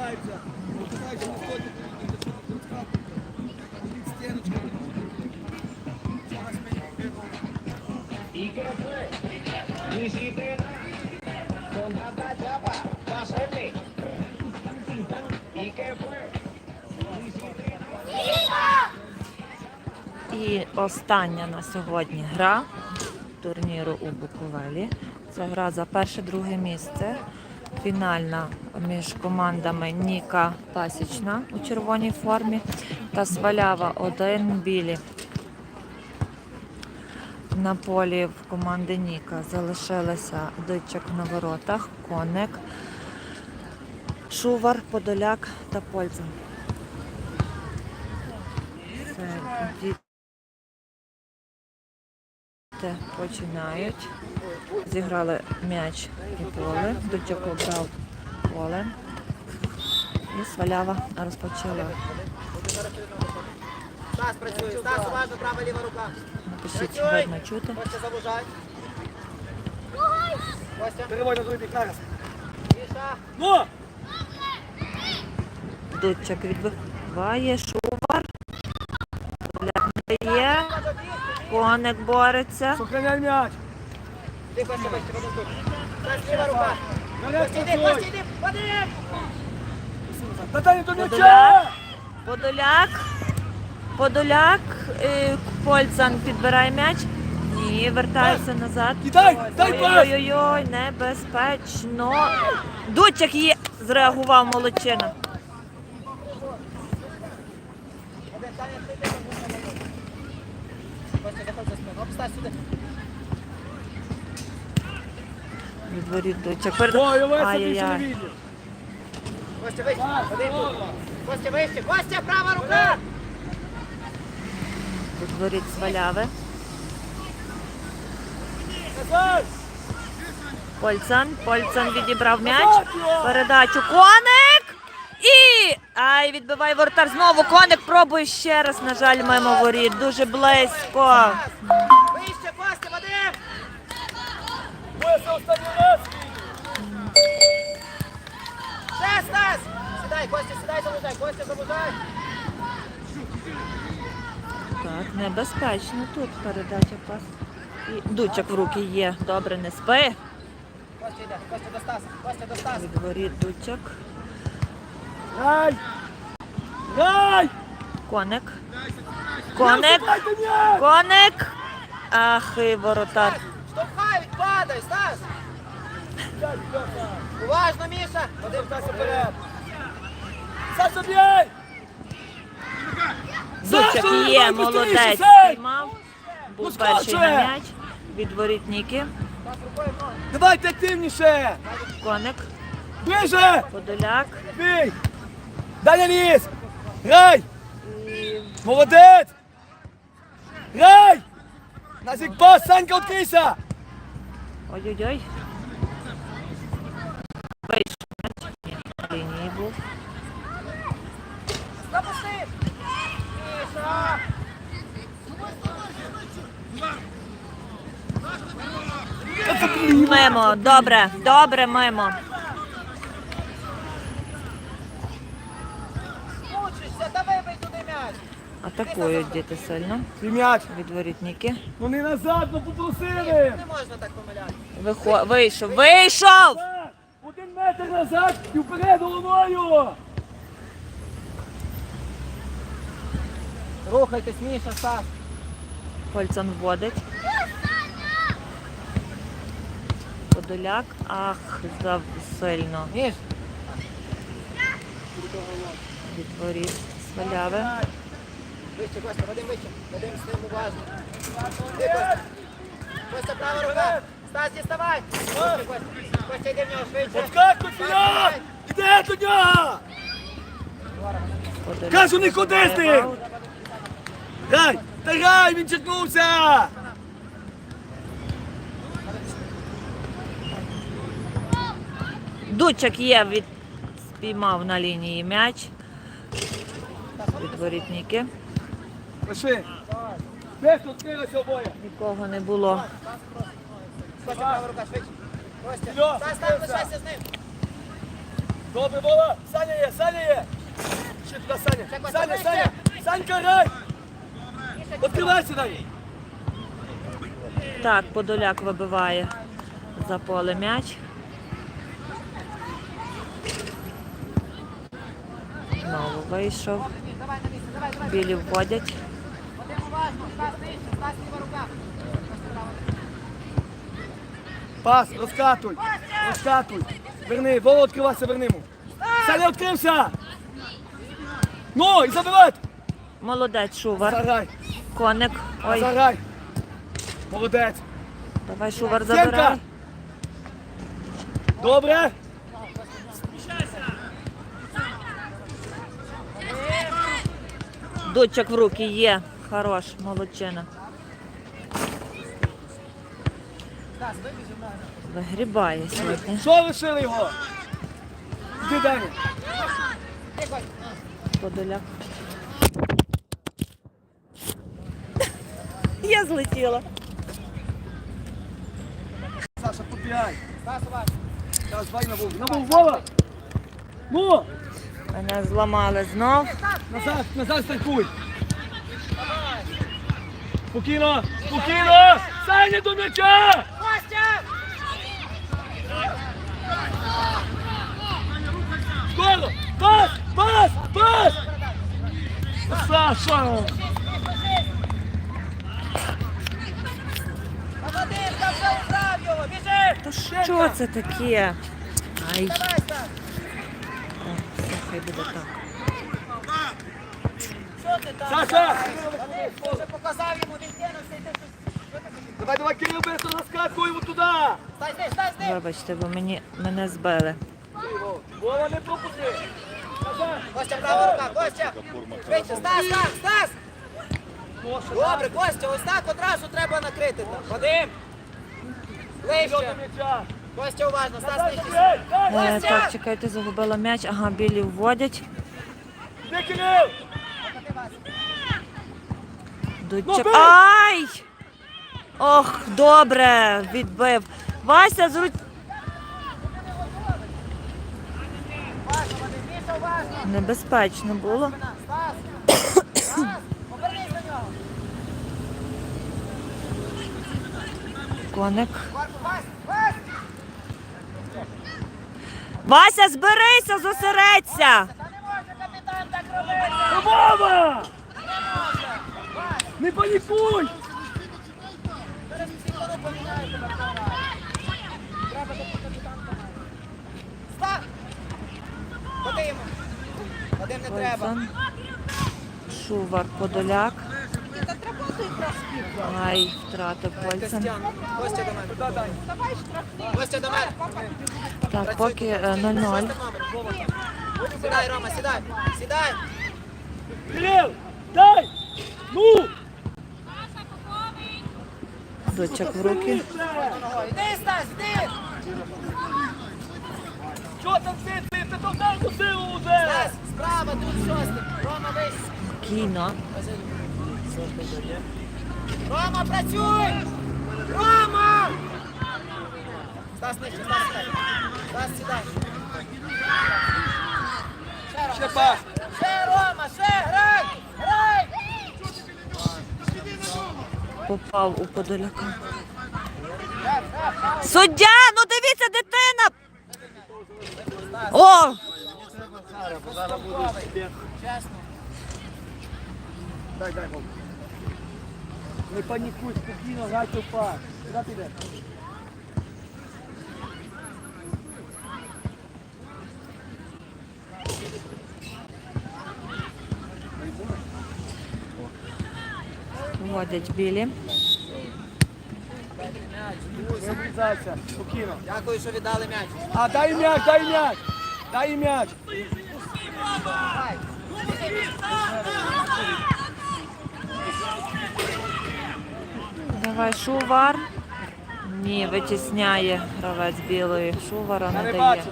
Відмовляються. Відмовляються на сході. Від стіночки. І остання на сьогодні гра турніру у Буковелі. Це гра за перше-друге місце. Фінальна між командами Ніка Пасічна у червоній формі та Свалява 1 білі. На полі в команди Ніка залишилися Дичок на воротах, Коник, Шувар, Подоляк та Польза. Це діти починають. Зіграли м'яч і поле. Дучок обрав поле. І свалява розпочала. Стас працює, Стас, уважно, права, ліва рука. Напишіть, видно чути. Костя заважай. Костя, Переводь на другий бік зараз. Міша. Ну! Дучок відбиває, шувар. Дає. Коник бореться. Сохраняй м'яч. Ти, Костя, воно тут. Стас, ліва рука. Костя, йди. Костя, йди, Вадим! Натані до Подоляк. м'яча! Подоляк. Подоляк. е, Польцан підбирає м'яч. Ні, вертається назад. Кидай, дай пас! Ой-ой-ой, небезпечно. Дучак є. Зреагував молодчина. Вадим, Таня, ти, ти. Костя, заходь за спину. Оп, Стас, сюди. Від більше не Ай-яй-яй. Костя, вище. Костя, вище. Костя, права рука! Від воріт сваляви. Польцан. Польцан відібрав м'яч. Передачу. Коник! І. Ай, відбиває воротар. Знову коник пробує ще раз. На жаль, мимо воріт. Дуже близько. Вище, Костя, Вадим! Олеся, останній раз! Ще, Стас! Сідай, Костя, сідай, заважай. Костя, заважай. Так, небезпечно тут передача пас. І дучок в руки є. Добре, не спи. Костя йде. Костя до Стаса. Костя до Стаса. Від дучок. Грай! Грай! Коник. Коник. Коник. Ах, і воротар. Штовхай, падай, Стас! Уважно, Міша! Вадим, Стас вперед! Саша, б'єй! Дучок є, молодець. Спіймав. Був Ну, перший на м'яч. Від воріт Ніки. Стас рукою в ноги. Давайте активніше! Коник. Ближе! Подоляк. Бій! Даня ліс! Грай! Молодець! Грай! Назік пас, Санька, відкрийся! Ой-ой-ой. Вийшов. На. Добре, добре, мимо. Мучишся, та вибий туди м'яч! Атакують діти сильно. Твій м'яч! Від воріт Ніки. Ну назад, ну попросили! Не можна так помиляти. Вихо... Вийшов. Вийшов! Один метр назад і вперед головою! Рухайтесь, Міша, Стас. Польцан вводить. Подоляк. Ах, за сильно. Міш, Від воріт сваляви. Вище, Костя, Вадим вище. Вадим з ним уважно. Ти, Костя. Костя, права рука. Стас, діставай. Костя, Костя. Костя, йди в нього швидше. Подскакуй вперед! Іде до нього! Кажу, не ходи з ним! Грай! Та грай, він чекнувся! Дучак є від спіймав на лінії м'яч. Від воріт Ніки. Пиши! Десь відкрилися обоє! Нікого не було. Костя, права рука, швидше. Костя, Йо, Стас, лишайся з ним. Добре, Вова! Саня є, Саня є! Ще туди, Саня! Саня, Саня! Санька, грай! Відкривайся, Дані! Так, Подоляк вибиває за поле м'яч. Знову вийшов. Білі вводять. Пас, розкатуй! Розкатуй! Верни, Вова, відкривайся, верни йому! Саня, відкрився! Ну, і забивай! Молодець Шувар. Заграй! Коник. Ой, Заграй! Молодець! давай Шувар Сімка! забирай. Добре! Дочок в руки є. Хорош, молодчина. Вигрібає сьогодні. Що лишили його? Іди, Кость. Подоляк. Я злетіла. Саша, уважно. Зараз, давай на Вову! На Вову, Вова! Ну! Мене зламали знов. Назад, назад стартуй! Спокійно! Спокійно! Саня до м'яча! Скоро! Пас! Пас! Пас! Саша! Що це таке? Ай, о, все, хай буде так. Що ти там? Саша! Ти вже показав йому, Давай, давай, Кирил, быстро заскакуємо туди! Стай, стай, стай, стай! Вибачте, бо мені мене збили. Вова, не пропусти! Костя, права рука, Костя! Швидше, Стас, Стас, Стас! Добре, Костя, ось так одразу треба накрити. Вадим! Ближче! Костя, уважно, Стас, нижче. Е, так, чекайте, загубила м'яч. Ага, білі вводять. Де Кирил? Дудчик. бий! Ай! Ох, добре, відбив. Вася, зру... Небезпечно було. Коник. Вася, зберися, зосередься. Та капітан помагав. Стас! Вадим! Вадим, не треба. Шувар, Подоляк. Ай, втратив. Костян, Костя до мене. Костя до мене. Так, поки е, 0-0. Сідай, Рома, сідай. Сідай. Кирил! Дай! Ну! Дочок в руки. Що там ти? Ти ти то вдарну силу вже! Стас, справа, тут шостий. Рома, вийшов. Кіно. Рома, працюй! Рома! Стас, нижче, Стас, сідай. Стас, сідай. Ще, Рома, Ще пас! Ще, Рома, ще! Грай! Попав у Подоляка. Суддя, ну дивіться, дитина. О! Дай, дай. Не панікуй, спокійно, гай тупа. Куди ти йдеш? Вводять білі. Дякую, що віддали м'яч. А дай м'яч, дай м'яч! Дай м'яч! Давай. Шувар. Ні, витісняє гравець білої. Шувара не не дає.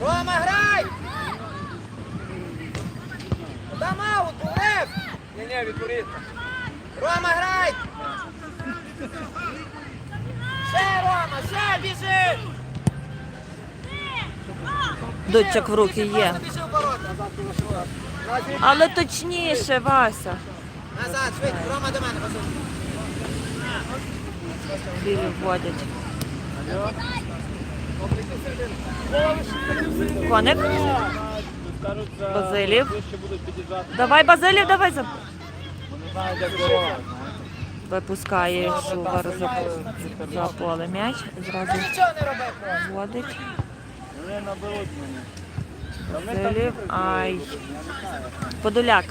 Рома, грай! Там аут, був, Лев! Ні, ні. Рома, грай! Ще, Рома, ще, біжи! Дудчик в руки є. Але точніше, Вася. Назад, швидко, Рома до мене, Василь. Білі вводять. Коник. Базилів. Давай, Базилів, давай. за- Випускає Шувар за, за поле м'яч. Зразу не вводить. Ай. Подоляк.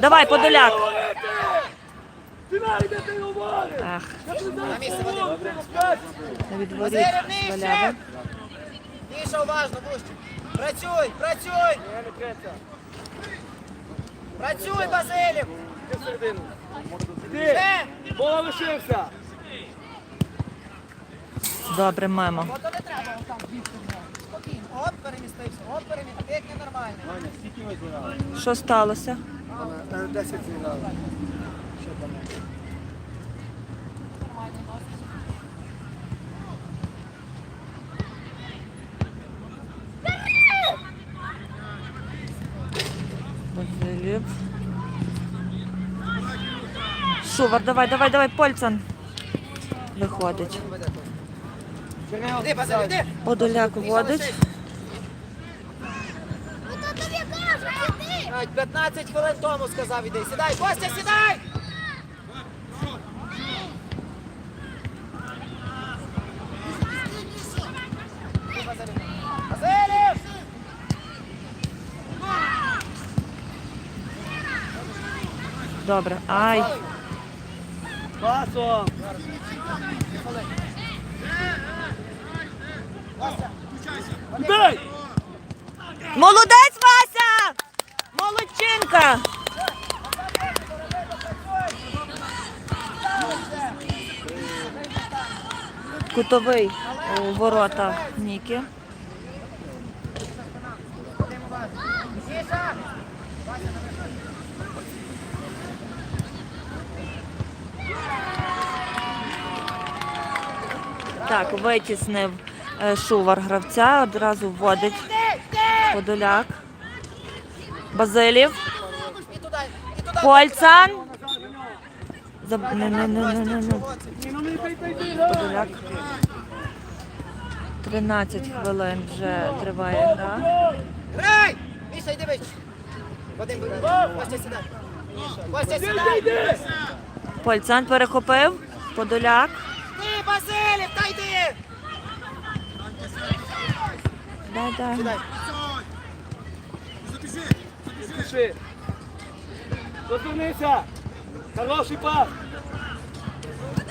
Давай, Подоляк. Ех, На місце, Вадим. на відворіт Базилів, нижче. Валяви. Тише, уважно, Бущик. Працюй, працюй. Працюй, Базилів. Іди! Ще. Бола лишився! Добре, мемо. Ото не треба, там бігти. Спокійно. От перемістився, от перемістився. Як ненормально. Що сталося? 10 зіграли. Базилів. Шувар, давай, давай, давай, Польцан. Виходить. Подоляк. Навіть 15 хвилин тому сказав, іди. Сідай, Костя, сідай! Добре. Ай. Пасом! Дай! Молодець, Вася! Молодчинка! Кутовий у ворота Ніки. Тише! Так, витіснив е, шувар гравця, одразу вводить Подоляк. Базилів. Польцан. Подоляк. 13 хвилин вже триває гра. Грай! Міша, йди вище. Вадим, Костя, сідай. Костя, сідай. Польцан перехопив. Подоляк. Ти, Базилів, та йди! Да, да. Сідай. Пиши! Розвернися! Хороший пас!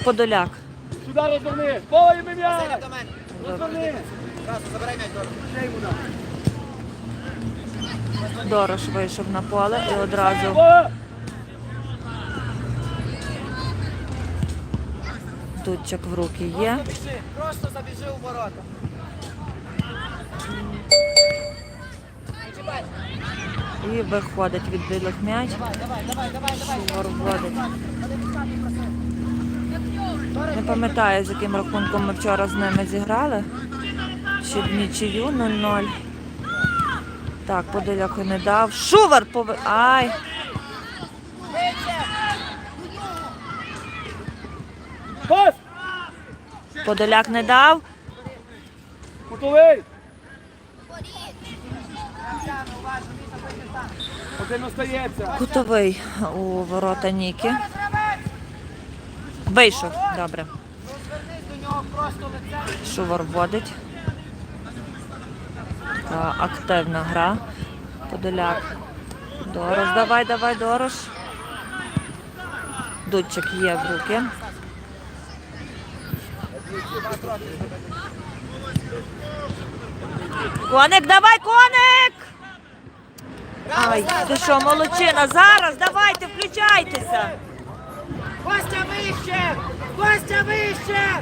Подоляк. Сюди розверни! Базилів м'яч! до мене. Розверни! Зразу забирай м'яч. Ще йому. Дорош вийшов на поле і одразу О! Дудчик в руки є. Просто забіжи у ворота. І виходить від білих м'яч. Шувар вводить. Не пам'ятаю, з яким рахунком ми вчора з ними зіграли. Чи в нічию 0-0. Так, Подоляку не дав. Шувар пови... Ай! Вище! Пас! Подоляк не дав. Сам. Один остається. Кутовий у ворота Ніки. Вийшов. Добре. Розвернись до нього просто лицем. Шувар вводить. Активна гра. Подоляк. Дорош, давай, давай, Дорош. Дудчик є в руки. Коник, давай, коник! Ай, ти що, молодчина, зараз давайте, включайтеся. Костя вище! Костя вище!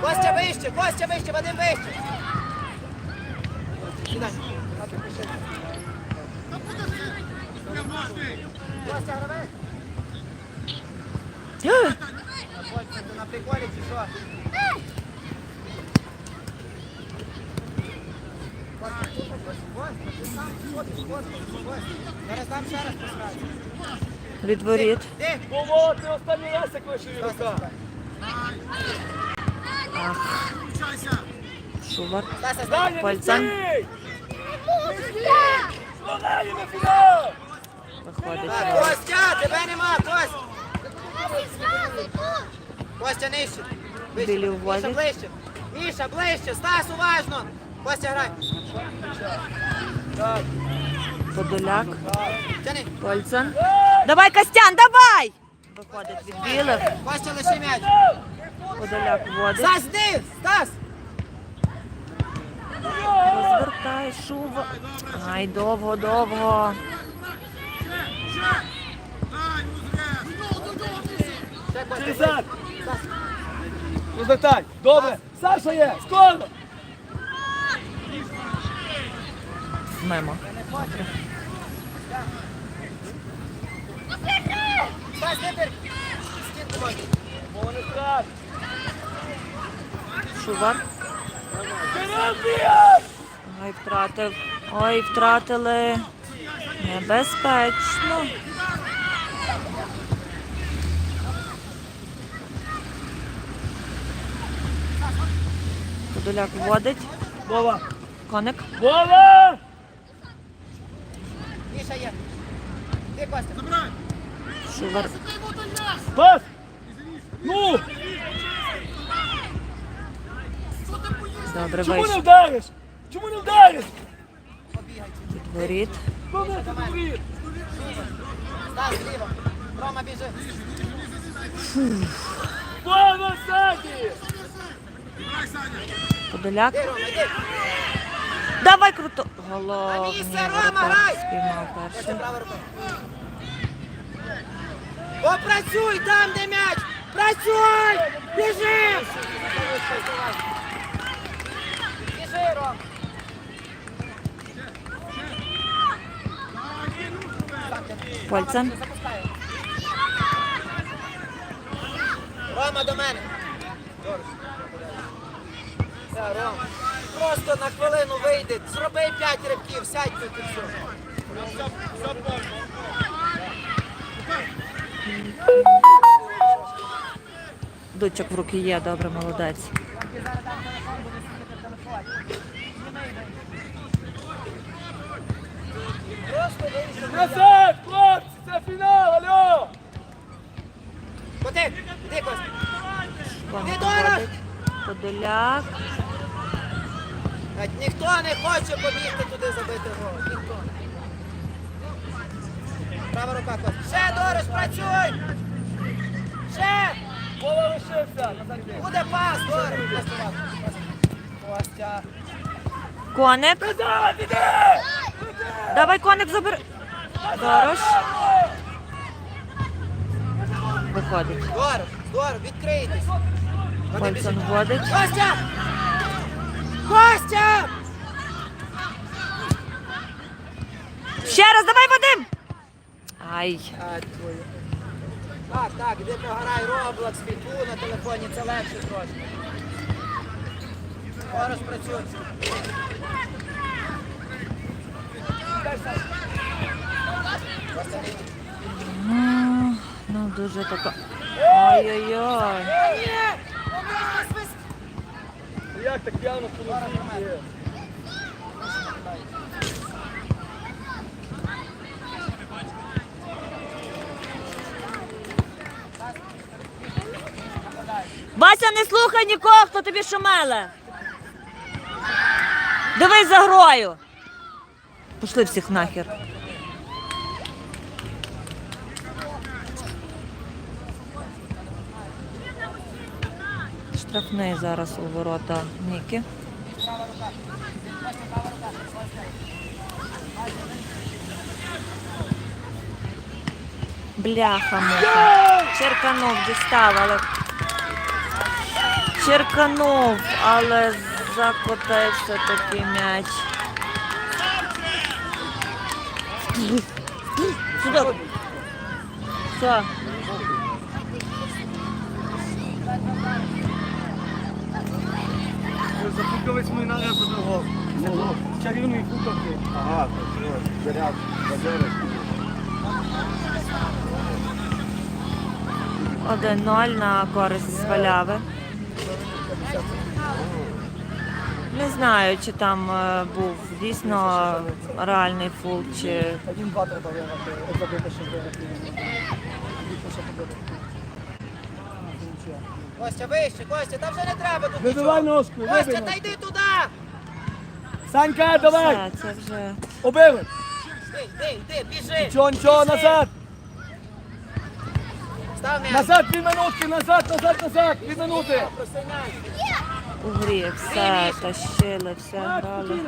Костя вище! Костя вище! Вадим вище! Костя гравець! Зараз дам ще раз посрати. Від воріт. Ти, останній раз як вийшов рука. Ах. Шувар. Пальцем. Виходить. Костя, тебе нема, Костя. Костя нижче. Вище. Білі Міша увазі. ближче. Міша ближче. Стас, уважно. Костя, грай. Так, Подоляк. Тяни. Давай, Костян, давай! Виходить від білих. Костя, лиши м'яч. Подоляк вводить. Стас, ти! Стас! Розвертай, шува. Ай, довго, довго. Назад. Стас. Розвертай. Добре. Саша є. Скоро. Мимо. Стас, страт. Шувар. Ой, втратив. Ой, втратили. Небезпечно. Подоляк вводить. Вова. Коник. Вова! Міша є. Ти, Костя. Шувар. Пас! Ну! Добре Чому не вдариш? Чому не вдариш? Від воріт. Кому ти говорив? Стас, зліва. Рома, біжи. Вова, Саді! Подоляк. Давай круто. Головний воротар спіймав перший. права рука. Там, де м'яч! Працюй! Біжи! Біжи, Ром! Запускаю. Рома до мене. Все, Ром. Просто на хвилину вийди, зроби 5 рибків, сядь тут і все. Дучок в руки є, добре, молодець. Назад, хлопці, це фінал, алло! Коти, ти Костя. Підора! Подоляк. Ніхто не хоче побігти туди забити гол. Ніхто. Права рука, Костя. Ще, Дорож, працюй! Ще! Біг. Буде пас, Дорож! Костя. Коник. Назад, іди! Давай коник забери. Дорош. Виходить. Здорово, здорово, відкрийтесь. Вони біжать. Вводить. Костя! Костя! Ще раз, давай Вадим! Ай, А, твою. Так, так, іди пограй Roblox, фіту на телефоні, це легше трошки. Зараз працюй. Костя, ну, ну дуже тако. Ой-ой-ой. Ні! Обережно свист! Ну Як так п'яно полетіти? Вася, не слухай нікого, хто тобі шумеле. Дивись за грою. Пішли всіх нахер. Штрафний зараз у ворота Ніки. Бляха муха. Черканув дістав, але Черканув, але закотився такий м'яч. Сюди. Все. Запукались ми на одного. Чарівний футболки. Ага, заряд, бадьориш. 1-0 на користь сваляви. Не знаю, чи там е, був дійсно реальний фул, чи Один-два треба виграти. От забити, щоб виграти. Більше, щоб побити. Костя, вище, Костя, там вже не треба тут Вибивай нічого. ножку, Костя, та йди! Санька, давай! все, це вже Убили! Йди, йди, біжи! Нічого, нічого, Біжи. назад! Став м'яч. Назад, дві минутки, назад, назад, назад, дві минути! Просиняй. у грі все тащили, все грали.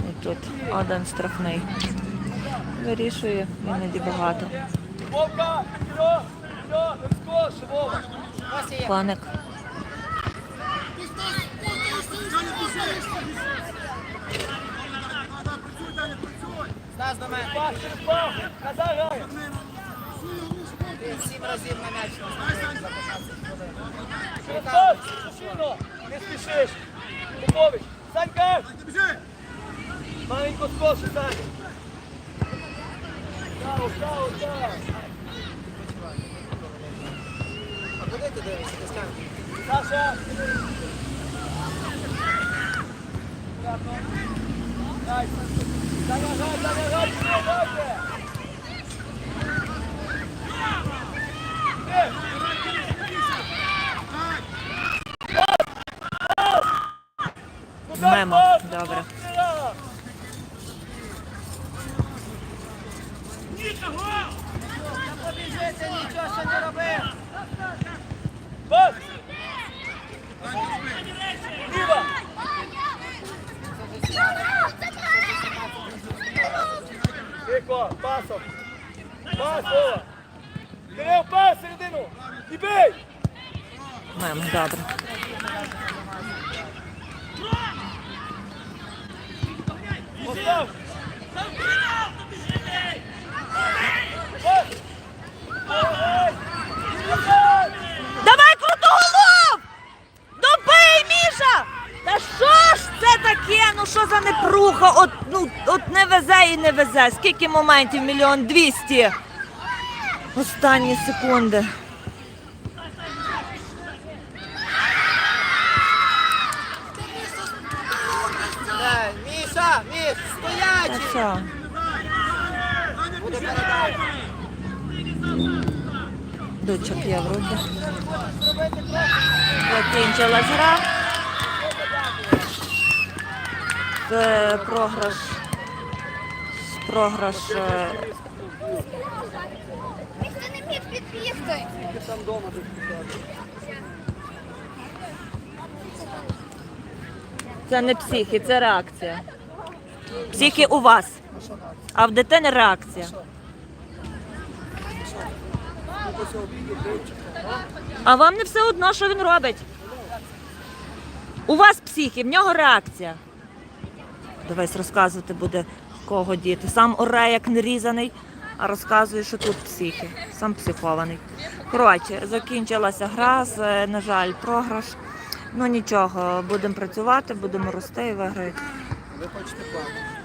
І тут один штрафний. Вирішує іноді багато. Вовка, все, все, скорше, Вова! Є. Коник. Стас до мене. Назад грає! Сім разів на м'яч наступив за 15 хвилин. Через пас, спокійно, не спішиш! Попович, Санька! Маленько скорше, Саня! Дивишся? Саша! Дай, Саня, грай, Саня, грай, все, грайте! Е, ну дай Мемо, пас, добре. Костя! Побіжися, нічого ще не роби. Пас! Ліва! Тихо, пасом! Пас, Вова! Кирил, пас, середину! І бий! Мемо, добре. Постав! Пас! Давай! Крутоголов! Добий, Міша! Та що ж це таке? Ну що за непруха? От, ну, от не везе і не везе. Скільки моментів? Мільйон двісті. Останні секунди. Дай, Міша, Міш, Та стоячий. що? Буде передача. Дучок є в руки. Зробити крок. Закінчилась гра. Це програш. Програш. е, Ніхто не міг підбігти. Там дома тут писати. Це не психи, це реакція. Психи у вас, а в дитини реакція. А вам не все одно, що він робить. У вас психи, в нього реакція. Давай розказувати буде, кого діти. Сам оре як нерізаний, а розказує, що тут психи. Сам психований. Коротше, закінчилася гра, з, на жаль, програш. Ну нічого, будемо працювати, будемо рости і виграти. Ви хочете плати.